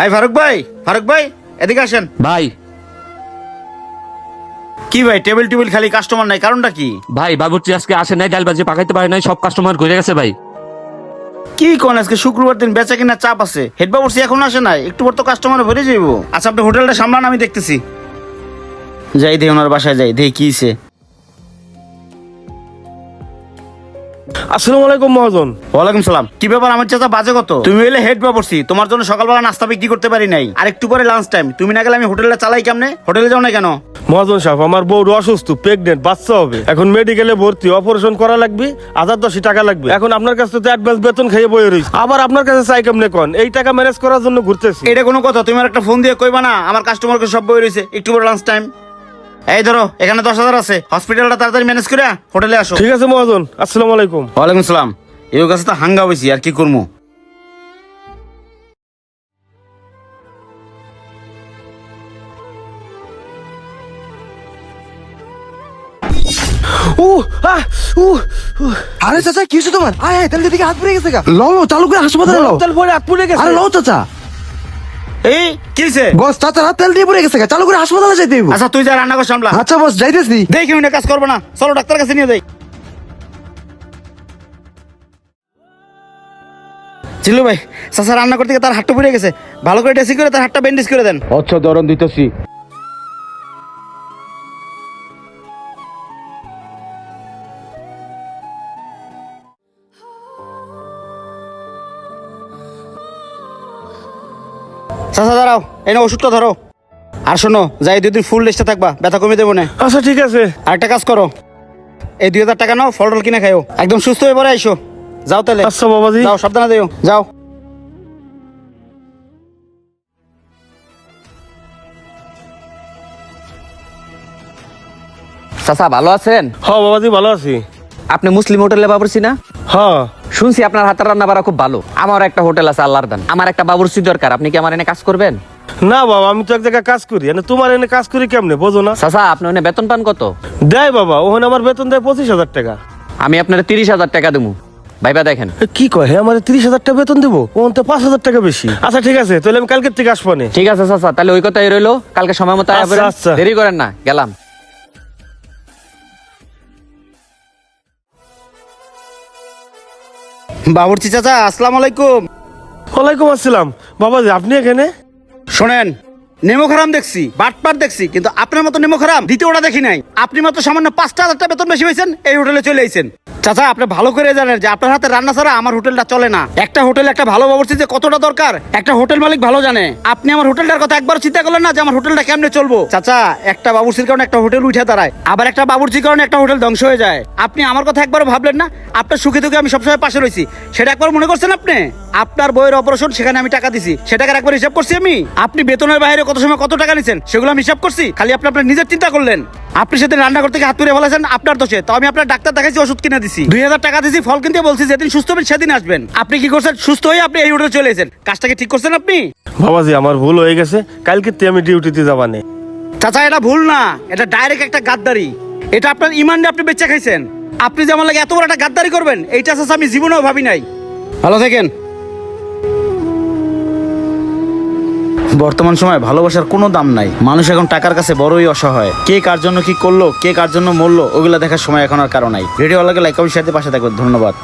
I Faruk ভাই ফারুক ভাই এদিকে আসেন। ভাই। কি ভাই টেবিল টেবিল খালি কাস্টমার নাই কারণটা কি? ভাই বাবুর্চি আজকে আসে নাই ডাল বাজি পাকাইতে পারে নাই সব কাস্টমার ঘুরে গেছে ভাই। কি কোন আজকে শুক্রবার দিন বেচা কিনা চাপ আছে? হেড বাবুর্সি এখন আসে নাই একটু পর তো কাস্টমার ভরে যাইব। আচ্ছা আপনি হোটেলটা সামলান আমি দেখতেছি। যাই দেই ওনার বাসায় যাই দেই কি আসসালামু আলাইকুম মহাজন। ওয়ালাইকুম সালাম। কি ব্যাপার আমার চাচা বাজে কত? তুমি হলে হেড বাবুর্সি তোমার জন্য সকালবেলা নাস্তা বিক্রি করতে পারি নাই। আর একটু পরে লাঞ্চ টাইম তুমি না গেলে আমি হোটেলটা চালাই কেমনে? হোটেলে যাও না কেন? মহাজন সাহেব আমার বউ অসুস্থ প্রেগনেন্ট বাচ্চা হবে। এখন মেডিকেলে ভর্তি অপারেশন করা লাগবে হাজার দশই টাকা লাগবে। এখন আপনার কাছে তো অ্যাডভান্স বেতন খেয়ে বই রয়েছে আবার আপনার কাছে চাই কেমনে কোন? এই টাকা ম্যানেজ করার জন্য ঘুরতেছি। এটা কোনো কথা তুমি আর একটা ফোন দিয়ে কইবা না আমার কাস্টমারকে সব বই রয়েছে একটু পরে লাঞ্চ টাইম এই ধরো এখানে দশ হাজার আছে। হসপিটালটা তাড়াতাড়ি ম্যানেজ করে হোটেলে আসো। ঠিক আছে মহাজন আসসালামু আলাইকুম। ওয়ালাইকুম সালাম। এই কাছে তো হাঙ্গা হয়েছি আর কি করব আরে চাচা কি হয়েছে তোমার? আয় আয় তাহলে দিকে হাত পড়ে গেছে গা। লও, চালু করে হাসপাতালে লও তেল পরে হাত পুড়ে গেছে। আরে লও চাচা। এই কি বস চাচা হাত তেল দিয়ে পড়ে গেছে চালু করে হাসপাতালে যাইতে হইব। আচ্ছা তুই যা রান্না কর সামলা। আচ্ছা বস যাইতেছি। দেখি উনি কাজ করব না। চলো ডাক্তার কাছে নিয়ে যাই। চিল্লু ভাই চাচা রান্না করতে গিয়ে তার হাতটা পড়ে গেছে। ভালো করে ড্রেসিং করে তার হাতটা ব্যান্ডেজ করে দেন। আচ্ছা দরন দিতেছি। চাচা দাঁড়াও এনে ওষুধটা ধরো। আর শোনো যাই দুই দিন ফুল লিস্টে থাকবা ব্যথা কমে দেবো না। আচ্ছা ঠিক আছে। আর একটা কাজ করো এই দুই হাজার টাকা নাও ফল টল কিনে খাইও। একদম সুস্থ হয়ে পরে আইসো। যাও তাহলে। আচ্ছা বাবাজি। যাও সাবধানে দিও। যাও। চাচা ভালো আছেন? হ্যাঁ বাবাজি ভালো আছি। আপনি মুসলিম হোটেলে বাবুরসি না? হ্যাঁ। শুনছি আপনার হাতের রান্না বাড়া খুব ভালো। আমার একটা হোটেল আছে আল্লাহর দান। আমার একটা বাবুরসি দরকার আপনি কি আমার এনে কাজ করবেন? না বাবা আমি তো এক জায়গায় কাজ করি। এনে তোমার এনে কাজ করি কেমনে? বোঝো না। চাচা আপনি ওখানে বেতন পান কত? দেয় বাবা ওখানে আমার বেতন দেয় পঁচিশ হাজার টাকা। আমি আপনার তিরিশ হাজার টাকা দেবো ভাইবা দেখেন। কি কয় হ্যাঁ আমার তিরিশ হাজার টাকা বেতন দেবো? ওখান তো পাঁচ হাজার টাকা বেশি। আচ্ছা ঠিক আছে তাহলে আমি কালকের থেকে আসব ঠিক আছে চাচা তাহলে ওই কথাই রইল। কালকে সময় মতো আচ্ছা। আচ্ছা। দেরি করেন না গেলাম। বাবুর্চি চাচা আসসালামু আলাইকুম। ওয়ালাইকুম আসসালাম। বাবাজি আপনি এখানে? শোনেন নেমো খারাম দেখছি বাটপার দেখছি কিন্তু আপনার মতো নেমো খারাম দ্বিতীয়টা দেখি নাই। আপনি মাত্র সামান্য পাঁচটা হাজার টাকা বেতন বেশি হয়েছেন এই হোটেলে চলে আইছেন। চাচা, আপনি ভালো করে জানেন যে আপনার হাতে রান্না ছাড়া আমার হোটেলটা চলে না। একটা হোটেল একটা ভালো বাবুর্চি যে কতটা দরকার, একটা হোটেল মালিক ভালো জানে। আপনি আমার হোটেলটার কথা একবার চিন্তা করলেন না যে আমার হোটেলটা কেমনে চলবো? চাচা, একটা বাবুর্চির কারণে একটা হোটেল উঠে দাঁড়ায়, আবার একটা বাবুর্চির কারণে একটা হোটেল ধ্বংস হয়ে যায়। আপনি আমার কথা একবার ভাবলেন না? আপনার সুখে দুঃখে আমি সবসময় পাশে রয়েছি। সেটা একবার মনে করছেন আপনি? আপনার বইয়ের অপারেশন, সেখানে আমি টাকা দিছি। সে টাকার একবার হিসাব করছি আমি? আপনি বেতনের বাইরে কত সময় কত টাকা নিছেন, সেগুলো আমি হিসাব করছি? খালি আপনি আপনার নিজের চিন্তা করলেন। আপনি সেদিন রান্না করতে হাত তুলে ফেলেছেন, আপনার দোষে। তো আমি আপনার ডাক্তার দেখাইছি, ওষুধ কিনে দিছি। দুই হাজার টাকা দিছি ফল কিনতে বলছি যেদিন সুস্থ হবেন সেদিন আসবেন। আপনি কি করছেন? সুস্থ হয়ে আপনি এই রুটে চলে এসেছেন। কাজটাকে ঠিক করছেন আপনি? বাবাজি আমার ভুল হয়ে গেছে। কালকে তুই আমি ডিউটিতে যাবানে। চাচা এটা ভুল না। এটা ডাইরেক্ট একটা গাদ্দারি। এটা আপনার ইমানটা আপনি বেচা খাইছেন। আপনি যে আমার লাগে এত বড় একটা গাদ্দারি করবেন এইটা চাচা আমি জীবনেও ভাবি নাই। ভালো থাকেন। বর্তমান সময় ভালোবাসার কোনো দাম নাই। মানুষ এখন টাকার কাছে বড়ই অসহায়। কে কার জন্য কি করল, কে কার জন্য মরলো, ওগুলা দেখার সময় এখন আর কারও নাই। ভিডিও লাগে লাইক কমেন্ট পাশে থাকবেন। ধন্যবাদ।